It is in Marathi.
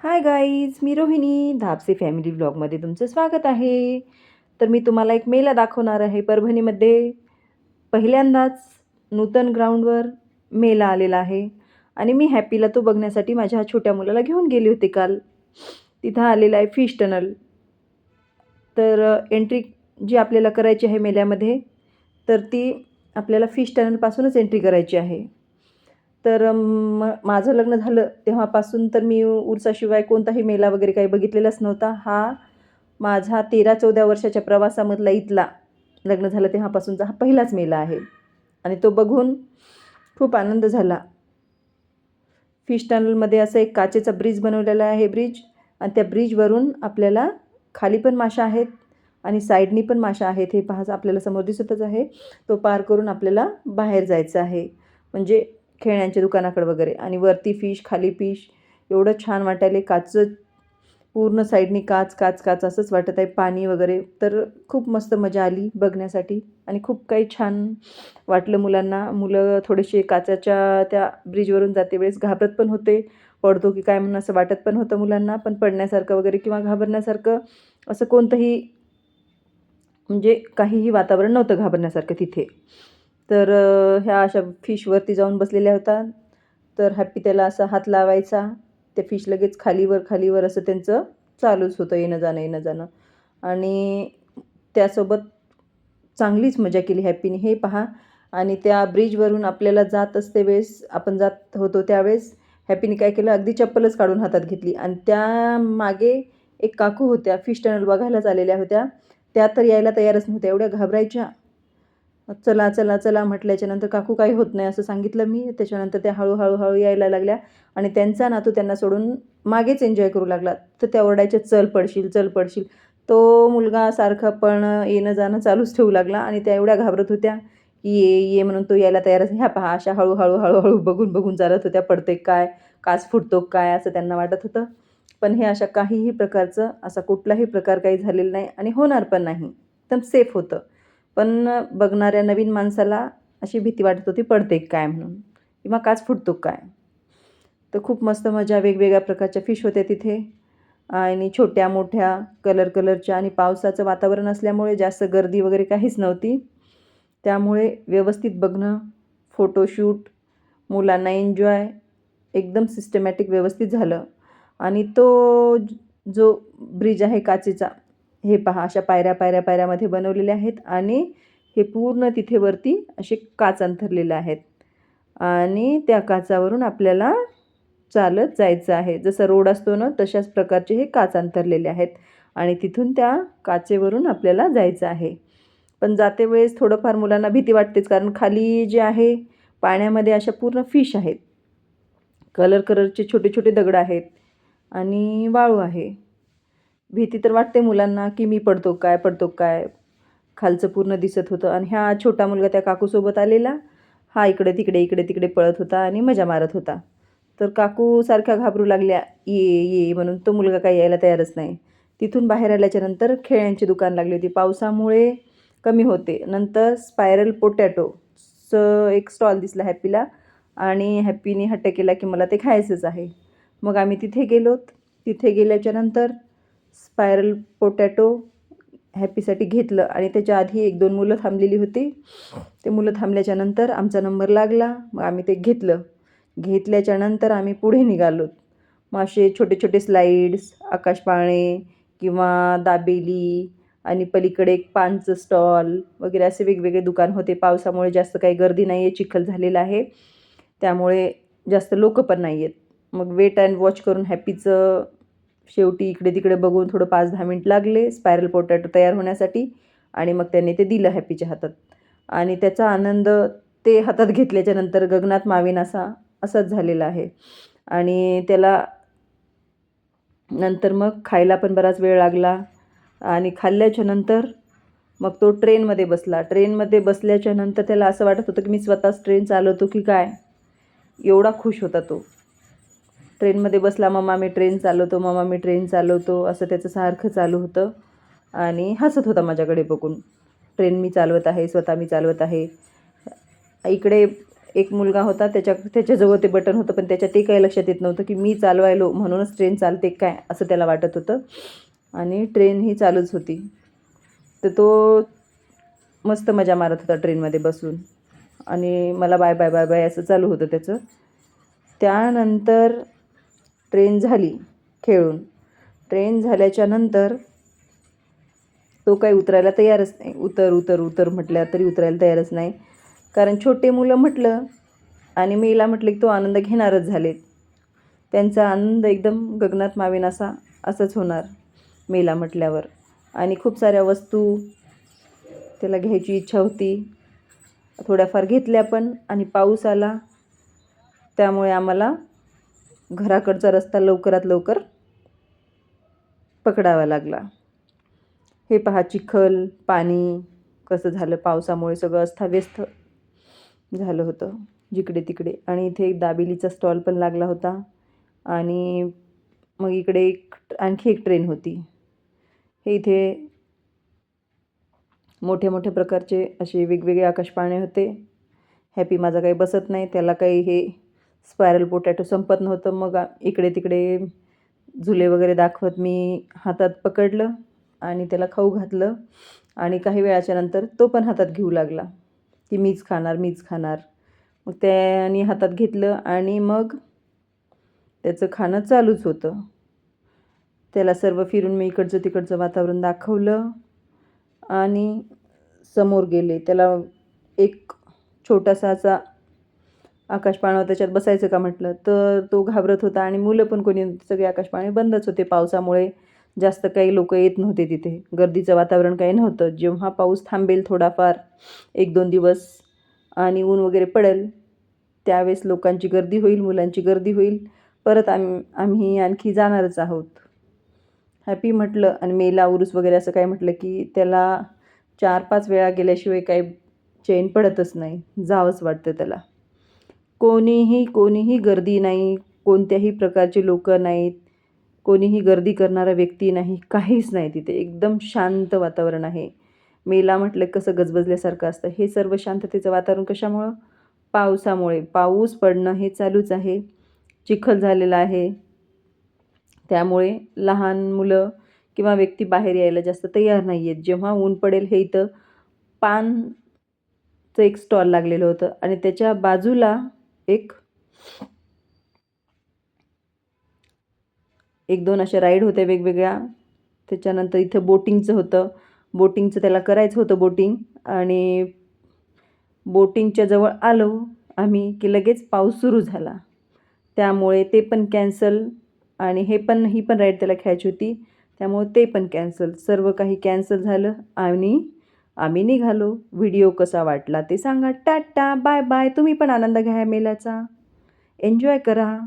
हाय गाईज मी रोहिणी. धापसे फॅमिली ब्लॉगमध्ये तुमचं स्वागत आहे. तर मी तुम्हाला एक मेला दाखवणार आहे परभणीमध्ये. पहिल्यांदाच नूतन ग्राउंडवर मेला आलेला आहे. आणि मी हॅपीला तो बघण्यासाठी माझ्या छोट्या मुलाला घेऊन गेले होते काल. तिथं आलेलं आहे फिश टनल तर एंट्री जी आपल्याला करायची आहे मेल्यामध्ये तर ती आपल्याला फिश टनलपासूनच एंट्री करायची आहे. तर म माझं लग्न झालं तेव्हापासून तर मी उरसाशिवाय कोणताही मेला वगैरे काही बघितलेलाच नव्हता. हा माझा तेरा चौदा वर्षाच्या प्रवासामधला इथला लग्न झालं तेव्हापासूनचा हा पहिलाच मेला आहे. आणि तो बघून खूप आनंद झाला. फिश टनलमध्ये असं एक काचेचा ब्रिज बनवलेला आहे ब्रिज आणि त्या ब्रिजवरून आपल्याला खाली पण माशा आहेत आणि साईडनी पण माशा आहेत हे पहा आपल्याला समोर दिसतच आहे. तो पार करून आपल्याला बाहेर जायचं आहे. म्हणजे खेळण्यांच्या दुकानाकडे वगैरे. आणि वरती फिश खाली फिश एवढं छान वाटायले. काच पूर्ण साईडनी काच काच काच असंच वाटत आहे. पाणी वगैरे. तर खूप मस्त मजा आली बघण्यासाठी. आणि खूप काही छान वाटलं मुलांना. मुलं थोडेसे काचाच्या त्या ब्रिजवरून जाते वेळेस. घाबरत पण होते. पडतो की काय म्हणून असं वाटत पण होतं मुलांना. पण पडण्यासारखं वगैरे किंवा घाबरण्यासारखं असं कोणतंही म्हणजे काहीही वातावरण नव्हतं घाबरण्यासारखं तिथे. तर ह्या अशा फिशवरती जाऊन बसलेल्या होता तर हॅप्पी त्याला असा हात लावायचा. ते फिश लगेच खालीवर खालीवर असं त्यांचं चालूच होतं येणं जाणं येणं जाणं. आणि त्यासोबत चांगलीच मजा केली हॅप्पीने हे पहा. आणि त्या ब्रिजवरून आपल्याला जात असते वेळेस आपण जात होतो त्यावेळेस हॅपीने काय केलं? अगदी चप्पलच काढून हातात घेतली. आणि त्या मागे एक काकू होत्या फिश टनल बघायलाच आलेल्या होत्या. त्या तर यायला तयारच नव्हत्या. एवढ्या घाबरायच्या. चला चला चला म्हटल्याच्यानंतर काकू काही होत नाही असं सांगितलं मी. त्याच्यानंतर त्या हळूहळू हळू यायला लागल्या. आणि त्यांचा नातू त्यांना सोडून मागेच एन्जॉय करू लागला. तर त्या ओरडायच्या चल पडशील चल पडशील. तो मुलगा सारखा पण येणं जाणं चालूच ठेवू लागला. आणि त्या एवढ्या घाबरत होत्या की ये ये म्हणून तो यायला तयारच ह्या पहा अशा हळूहळू हळूहळू बघून बघून चालत होत्या. पडते काय? काच फुटतो काय? असं त्यांना वाटत होतं. पण हे अशा काहीही प्रकारचं असा कुठलाही प्रकार काही झालेला नाही आणि होणार पण नाही. एकदम सेफ होतं. पण बघणाऱ्या नवीन माणसाला अशी भीती वाटत होती पडते काय म्हणून? किंवा काच फुटतो काय? तर खूप मस्त मजा वेगवेगळ्या प्रकारच्या फिश होत्या तिथे. आणि छोट्या मोठ्या कलर कलरच्या आणि पावसाचं वातावरण असल्यामुळे जास्त गर्दी वगैरे काहीच नव्हती. त्यामुळे व्यवस्थित बघणं फोटोशूट मुलांना एन्जॉय एकदम सिस्टमॅटिक व्यवस्थित झालं. आणि तो जो ब्रिज आहे काचेचा हे पहा अशा पायऱ्या पायऱ्या पायऱ्यामध्ये बनवलेल्या आहेत आणि हे पूर्ण तिथे वरती असे काच अंथरलेले आहेत. आणि त्या काचावरून आपल्याला चालत जायचं आहे. जसं रोड असतो ना तशाच प्रकारचे हे काच अंथरलेले आहेत आणि तिथून त्या काचेवरून आपल्याला जायचं आहे. पण जाते वेळेस थोडंफार मुलांना भीती वाटतेच कारण खाली जे आहे पाण्यामध्ये अशा पूर्ण फिश आहेत. कलर कलरचे छोटे छोटे दगड आहेत आणि वाळू आहे. भीती तर वाटते मुलांना की मी पडतो काय पडतो काय. खालचं पूर्ण दिसत होतं आणि हा छोटा मुलगा त्या काकूसोबत आलेला. हा इकडे तिकडे इकडे तिकडे पळत होता आणि मजा मारत होता. तर काकू सारख्या घाबरू लागल्या ये ये म्हणून. तो मुलगा काही यायला तयारच नाही. तिथून बाहेर आल्याच्यानंतर खेळ्यांची दुकान लागली होती. पावसामुळे कमी होते. नंतर स्पायरल पोटॅटोचं एक स्टॉल दिसला हॅपीला आणि हॅपीने हट्ट केला की मला ते खायचंच आहे. मग आम्ही तिथे गेलोत. तिथे गेल्याच्यानंतर स्पायरल पोटॅटो हॅपीसाठी घेतलं आणि त्याच्या आधी एक दोन मुलं थांबलेली होती. ते मुलं थांबल्याच्यानंतर आमचा नंबर लागला. मग आम्ही ते घेतलं. घेतल्याच्यानंतर आम्ही पुढे निघालो. मग असे छोटे छोटे स्लाईड्स आकाशपाळणे किंवा दाबेली आणि पलीकडे एक पानचं स्टॉल वगैरे असे वेगवेगळे दुकान होते. पावसामुळे जास्त काही गर्दी नाही आहे चिखल झालेला आहे. त्यामुळे जास्त लोक पण नाही आहेत मग वेट अँड वॉच करून हॅपीचं शेवटी इकडे तिकडे बघून थोडं पाच दहा मिनिट लागले स्पायरल पोटॅटो तयार होण्यासाठी आणि मग त्यांनी ते दिलं हॅपीच्या हातात. आणि त्याचा आनंद ते हातात घेतल्याच्यानंतर गगनात मावेन असा असाच झालेला आहे. आणि त्याला नंतर मग खायला पण बराच वेळ लागला आणि खाल्ल्याच्या नंतर मग तो ट्रेनमध्ये बसला. ट्रेनमध्ये बसल्याच्या नंतर त्याला असं वाटत होतं की मी स्वतःच ट्रेन चालवतो की काय? एवढा खुश होता तो. ट्रेनमध्ये बसला मम्मा मी ट्रेन चालवतो मम्मा मी ट्रेन चालवतो असं त्याचं सारखं चालू होतं. आणि हसत होता माझ्याकडे बघून. ट्रेन मी चालवत आहे स्वतः मी चालवत आहे. इकडे एक मुलगा होता त्याच्या त्याच्याजवळ ते बटन होतं पण त्याच्या ते काही लक्षात येत नव्हतं की मी चालवायलो म्हणूनच ट्रेन चालते काय असं त्याला वाटत होतं. आणि ट्रेन ही चालूच होती. तर तो मस्त मजा मारत होता ट्रेनमध्ये बसून. आणि मला बाय बाय बाय बाय असं चालू होतं त्याचं. त्यानंतर ट्रेन झाली खेळून. ट्रेन झाल्याच्यानंतर तो काही उतरायला तयारच नाही. उतर उतर उतर म्हटल्या तरी उतरायला तयारच नाही. कारण छोटे मुलं म्हटलं आणि मीला म्हटलं की तो आनंद घेणारच झालेत. त्यांचा आनंद एकदम गगनात मावेन असा असंच होणार मेला म्हटल्यावर. आणि खूप साऱ्या वस्तू त्याला घ्यायची इच्छा होती. थोड्याफार घेतल्या पण आणि पाऊस आला. त्यामुळे आम्हाला घराकडचा रस्ता लवकरात लवकर पकडावा लागला. हे पहा चिखल पाणी कसं झालं पावसामुळे सगळं अस्ताव्यस्त झालं होतं जिकडे तिकडे. आणि इथे एक दाबेलीचा स्टॉल पण लागला होता. आणि मग इकडे एक आणखी एक ट्रेन होती. हे इथे मोठे मोठे प्रकारचे असे वेगवेगळे आकाशपाळणे होते. हॅपी माझा काही बसत नाही त्याला काही हे स्पायरल पोटॅटो संपत नव्हतं. मग इकडे तिकडे झुले वगैरे दाखवत मी हातात पकडलं आणि त्याला खाऊ घातलं. आणि काही वेळाच्या नंतर तो पण हातात घेऊ लागला की मीच खाणार मीच खाणार. मग त्याने हातात घेतलं आणि मग त्याचं खाणं चालूच होतं. त्याला सर्व फिरून मी इकडचं तिकडचं वातावरण दाखवलं आणि समोर गेले. त्याला एक छोटासा असा आकाशपाळणा त्याच्यात बसायचं का म्हटलं? तर तो घाबरत होता आणि मुलं पण कोणी सगळे आकाशपाळणे बंदच होते पावसामुळे. जास्त काही लोक येत नव्हते तिथे. गर्दीचं वातावरण काही नव्हतं. जेव्हा पाऊस थांबेल थोडाफार एक दोन दिवस आणि ऊन वगैरे पडेल त्यावेळेस लोकांची गर्दी होईल मुलांची गर्दी होईल. परत आम्ही आम्ही आणखी जाणारच आहोत. हॅपी म्हटलं आणि मेला उरूस वगैरे असं काय म्हटलं की त्याला चार पाच वेळा गेल्याशिवाय काही चैन पडतच नाही. जावंच वाटतं त्याला. कोणीही कोणीही गर्दी नाही कोणत्याही प्रकारचे लोक नाहीत कोणीही गर्दी करणारा व्यक्ती नाही काहीच नाही तिथे. एकदम शांत वातावरण आहे. मेला म्हटलं कसं गजबजल्यासारखं असतं. हे सर्व शांततेचं वातावरण कशामुळं? पावसामुळे. पाऊस पडणं हे चालूच आहे. चिखल झालेला आहे. त्यामुळे लहान मुलं किंवा व्यक्ती बाहेर यायला जास्त तयार नाही आहेत जेव्हा ऊन पडेल हे इथं पानचं एक स्टॉल लागलेलं होतं आणि त्याच्या बाजूला एक. एक दोन अशा राईड होत्या वेगवेगळ्या. त्याच्यानंतर इथं बोटिंगचं होतं. बोटिंगचं त्याला करायचं होतं बोटिंग आणि बोटिंगच्या जवळ आलो आम्ही की लगेच पाऊस सुरू झाला. त्यामुळे ते पण कॅन्सल आणि हे पण ही पण राईड त्याला खेळायची होती. त्यामुळे ते पण कॅन्सल सर्व काही कॅन्सल झालं आणि आम्ही निघालो. व्हिडिओ कसा वाटला ते सांगा. Tata bye bye. तुम्ही पण आनंद घ्या मेल्याचा एन्जॉय करा.